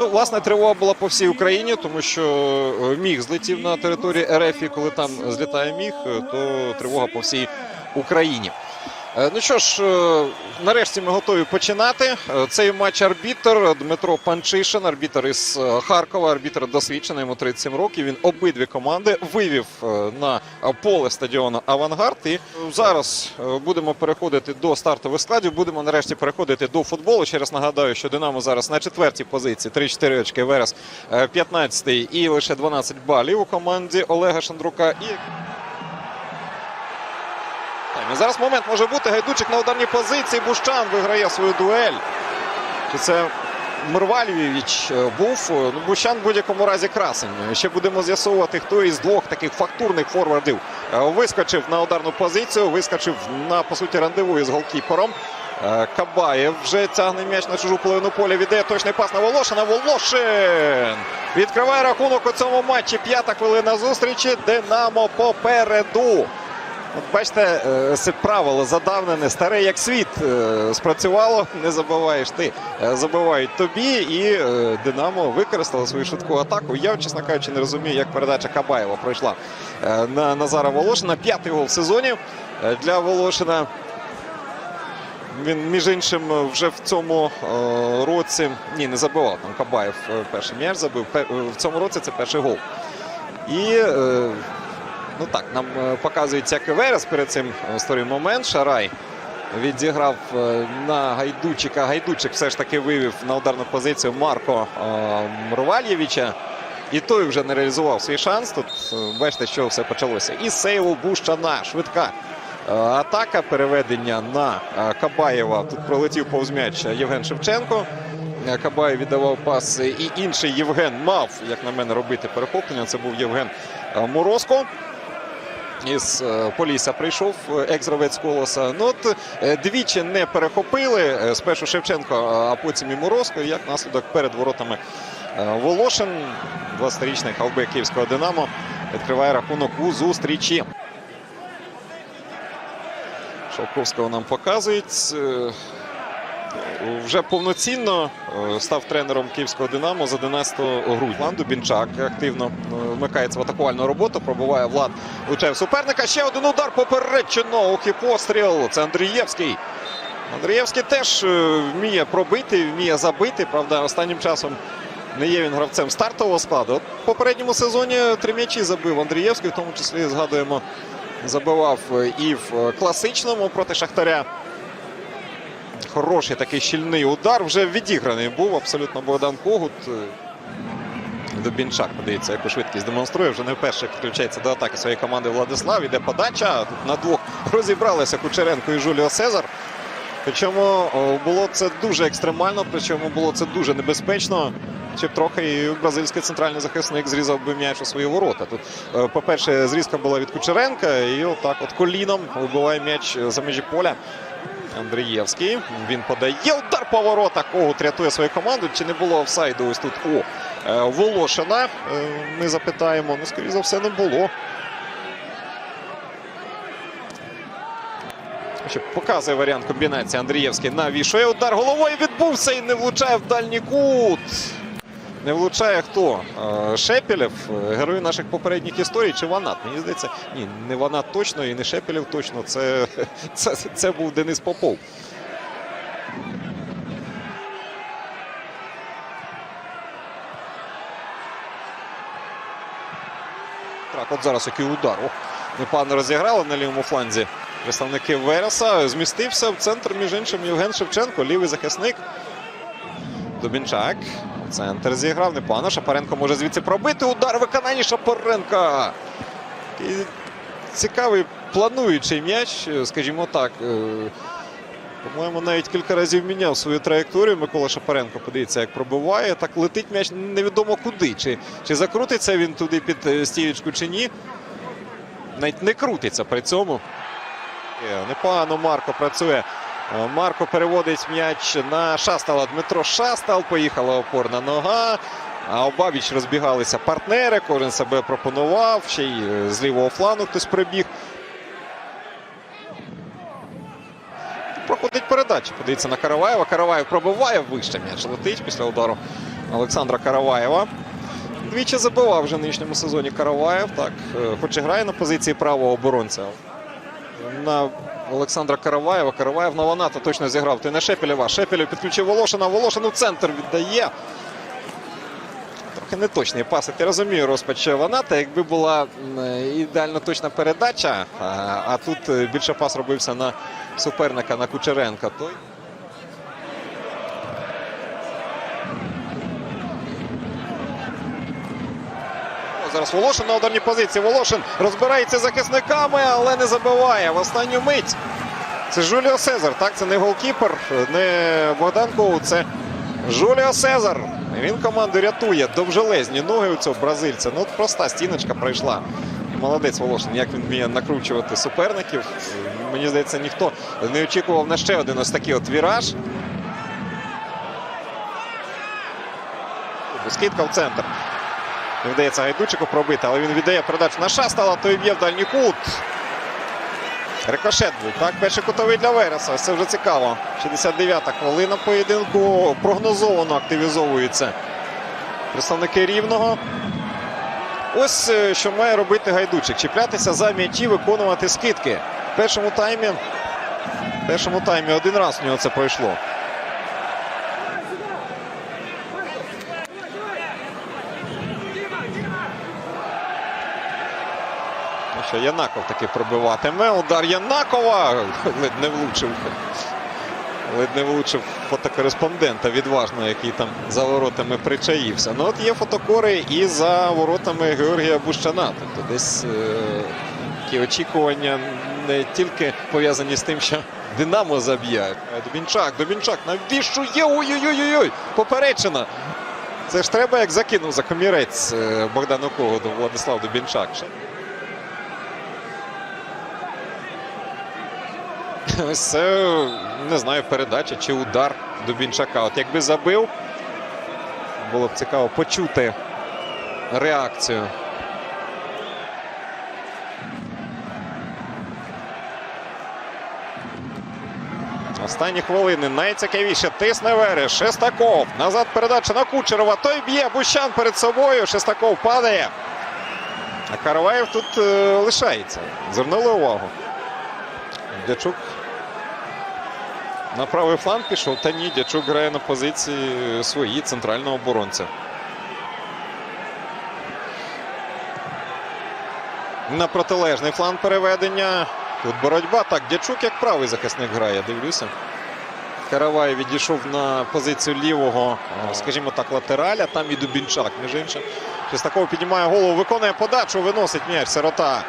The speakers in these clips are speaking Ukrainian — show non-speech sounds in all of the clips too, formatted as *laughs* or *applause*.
Ну, власне, тривога була по всій Україні, тому що е, міг злетів на території РФ, і коли там злітає міг, е, то тривога по всій Україні. Е, Ну що ж, е, нарешті ми готові починати. Е, Цей матч арбітр Дмитро Панчишин, арбітр із Харкова, арбітр досвідчений, йому 37 років. Він обидві команди вивів на поле стадіону Авангард. І зараз будемо переходити до стартових складів. Будемо нарешті переходити до футболу. Ще раз нагадаю, що Динамо зараз на четвертій позиції, 3-4 очки, Верес 15 і лише 12 балів у команді Олега Шандрука. І і зараз момент може бути. Гайдучик на ударній позиції. Бущан виграє свою дуель. Чи це Мирвалівіч е, був? Ну, Бущан в будь-якому разі красень. Ще будемо з'ясовувати, хто із двох таких фактурних форвардів е, вискочив на ударну позицію, вискочив на по суті рандеву із голкіпером. Е, Кабаєв вже тягне м'яч на чужу половину поля. Віддає точний пас на Волошина. Волошин відкриває рахунок у цьому матчі. П'ята хвилина зустрічі. Динамо попереду. От бачите, е, правило задавнене, старе як світ е, спрацювало. Не забуваєш ти. Е, Забувають тобі, і Динамо використало свою швидку атаку. Я, чесно кажучи, не розумію, як передача Кабаєва пройшла на Назара Волошина. П'ятий гол в сезоні для Волошина. Він, між іншим, вже в цьому році ні, не забивав. Там Кабаєв перший м'яч забив. В цьому році це перший гол. І ну так, нам е, показують, як Верес перед цим е, створив момент. Шарай відіграв е, на Гайдучика. Гайдучик все ж таки вивів на ударну позицію Марко Мрвальєвича. І той вже не реалізував свій шанс. Тут бачите, що все почалося. І сейву Бущана. Швидка атака. Переведення на Кабаєва. Тут пролетів повз м'яч Євген Шевченко. Кабаєв віддавав пас. І інший Євген мав, як на мене, робити перехоплення. Це був Євген Морозко. Із е, Полісся прийшов е, екс-гравець колоса. Ну от е, двічі не перехопили. Спершу Шевченко, а потім і Морозко. Як наслідок перед воротами Волошин, 20-річний хавбек київського Динамо, відкриває рахунок у зустрічі. Шовковського нам показують. Вже повноцінно е, став тренером київського Динамо з 11 грудня. Влад Дубінчак активно е, вмикається в атакувальну роботу. Пробуває Влад влучає в суперника. Ще один удар поперечено. Ох і постріл. Це Андрієвський. Андрієвський теж е, вміє пробити, вміє забити. Правда, останнім часом не є він гравцем стартового складу. От в попередньому сезоні три м'ячі забив Андрієвський, в тому числі згадуємо, забивав і в класичному проти Шахтаря. Хороший такий щільний удар. Вже відіграний був абсолютно Богдан Когут. Дубінчак, подивіться, яку швидкість демонструє. Вже не вперше підключається до атаки своєї команди Владислав. Іде подача. Тут на двох розібралися Кучеренко і Жуліо Сезар. Причому було це дуже екстремально, причому було це дуже небезпечно. Чи трохи і бразильський центральний захисник зрізав би м'яч у свої ворота. Тут, е, по-перше, зрізка була від Кучеренка, і отак от коліном вибиває м'яч за межі поля. Андрієвський. Він подає удар по воротах. Когут рятує свою команду. Чи не було офсайду ось тут у е, Волошина? Е, Ми запитаємо. Ну, скоріше за все, не було. Показує варіант комбінації Андрієвський навішує удар головою відбувся і не влучає в дальній кут. Не влучає хто? Е, Шепелєв, е, герой наших попередніх історій, чи Ванат? Мені здається, ні, не Ванат точно і не Шепелєв точно. Це, *laughs* це, це був Денис Попов. Так, от зараз який удар. Ох, непогано розіграли на лівому фланзі. Представники Вереса змістився в центр, між іншим, Євген Шевченко, лівий захисник. Дубінчак. Центр зіграв. Непогано. Шапаренко може звідси пробити. Удар в виконанні Шапаренка. Такий цікавий плануючий м'яч, скажімо так. Е, По-моєму, навіть кілька разів міняв свою траєкторію. Микола Шапаренко. Подивіться, як пробиває. Так летить м'яч невідомо куди. Чи, чи закрутиться він туди під е, стіючку, чи ні. Навіть не крутиться при цьому. Е, Непогано Марко працює. Е, Марко переводить м'яч на Шастала. Дмитро Шастал. Поїхала опорна нога. А обабіч розбігалися партнери. Кожен себе пропонував. Ще й е, з лівого флану хтось прибіг. Проходить передача. Подивіться на Караваєва. Караваєв пробиває вище м'яч летить після удару Олександра Караваєва. Двічі забивав вже в нинішньому сезоні Караваєв. Так, е, хоч і грає на позиції правого оборонця. На Олександра Караваєва. Караваєв на Ваната точно зіграв. Ти на Шепелєва. Шепелєв підключив Волошина. Волошин у центр віддає. Трохи неточний пас. Я розумію розпач Ваната. Якби була ідеально точна передача, а, а тут е, більше пас робився на суперника на Кучеренка. То Зараз Волошин на ударній позиції. Волошин розбирається захисниками, але не забиває в останню мить. Це Жуліо Сезар. Так, це не голкіпер, не Богдан Коу, це Жуліо Сезар. Він команду рятує. Довжелезні ноги у цього бразильця. Ну, проста стіночка пройшла. І молодець Волошин, як він вміє накручувати суперників. Мені здається, ніхто не очікував на ще один ось такий от віраж. Скидка в центр. Не вдається Гайдучику пробити, але він віддає передачу на Шастала, той б'є в дальній кут. Рикошет був, так? Перший кутовий для Вереса. Це вже цікаво. 69-та хвилина поєдинку. Прогнозовано активізовуються представники рівного. Ось е, що має робити Гайдучик. Чіплятися за м'ячі, виконувати скидки. В першому таймі. В першому таймі один раз у нього це пройшло. Що, Янаков таки пробиватиме. Удар Янакова. Ледь не влучив. Ледь не влучив фотокореспондента відважно, який там за воротами причаївся. Ну от є фотокори і за воротами Георгія Бущана. Тобто десь е, такі очікування не тільки пов'язані з тим, що Динамо заб'є. Дубінчак, Дубінчак, навіщо є? Ой-ой-ой! Поперечина. Це ж треба, як закинув за комірець е, Богдану Когоду Владислав Дубінчак. *laughs* Ось це, не знаю, передача чи удар Дубінчака. От якби забив, було б цікаво почути реакцію. Останні хвилини найцікавіше. Тисне Вереш. Шестаков. Назад передача на Кучерова. Той б'є Бущан перед собою. Шестаков падає. А Караваєв тут е, лишається. Звернули увагу. Дячук на правий фланг пішов. Та ні, Дячук грає на позиції своїй центрального оборонця. На протилежний фланг переведення. Тут боротьба. Так, Дячук як правий захисник грає, дивлюся. Каравай відійшов на позицію лівого, скажімо так, латераля. Там і Дубінчак, між іншим. Шестаков піднімає голову, виконує подачу, виносить м'яч. Сирота.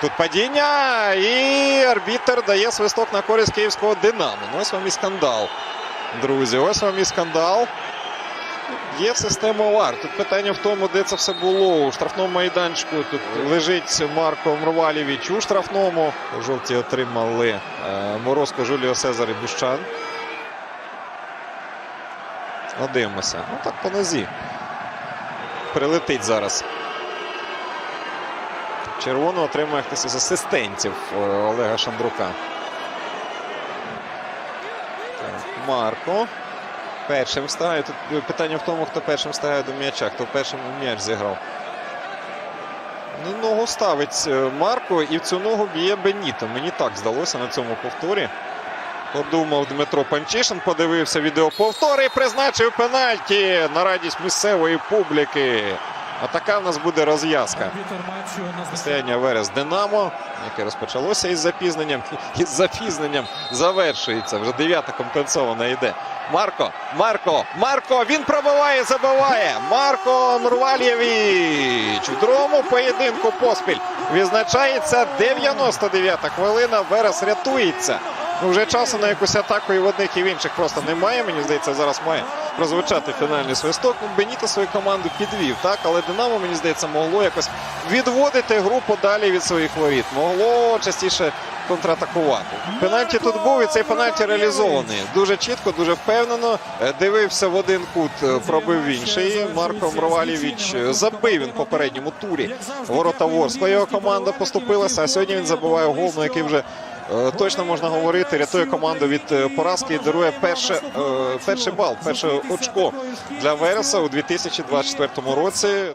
Тут падіння. І арбітер дає свисток на користь київського Динамо. Ну, ось вам і скандал. Друзі, ось вам і скандал. Є система ВАР. Тут питання в тому, де це все було. У штрафному майданчику тут лежить Марко Мрвалєвич у штрафному. У жовті отримали е, Морозко, Жуліо Сезар і Бущан. Ну, дивимося. Ну так по нозі. Прилетить зараз. Червону отримує хтось із асистентів е, Олега Шандрука. Так, Марко. Першим встигає. Тут питання в тому, хто першим встигає до м'яча, хто першим м'яч зіграв. Ну, Ногу ставить е, Марко і в цю ногу б'є Беніто. Мені так здалося на цьому повторі. Подумав Дмитро Панчишин, подивився відеоповтор і призначив пенальті на радість місцевої публіки. А така в нас буде розв'язка. Стояння Верес Динамо, яке розпочалося із запізненням. *laughs* Із запізненням завершується. Вже дев'ята компенсована йде. Марко, Марко, Марко! Він пробиває, забиває. Марко Нурвальєвич. В другому поєдинку поспіль відзначається 99-та хвилина. Верес рятується. Ну, вже часу на якусь атаку і в одних, і в інших просто немає. Мені здається, зараз має прозвучати фінальний свисток. Ну, Беніто свою команду підвів, так, але Динамо, мені здається, могло якось відводити гру подалі від своїх воріт. Могло частіше контратакувати. Пенальті тут був і цей пенальті реалізований. Дуже чітко, дуже впевнено. Е, Дивився в один кут, е, пробив в інший. Марко Мровалєвич е, забив він в попередньому турі. Ворота Ворскла його команда поступилася. А сьогодні він забиває гол, на який вже точно можна говорити, рятує команду від е, поразки і дарує перше, е, перший бал, перше очко для Вереса у 2024 році.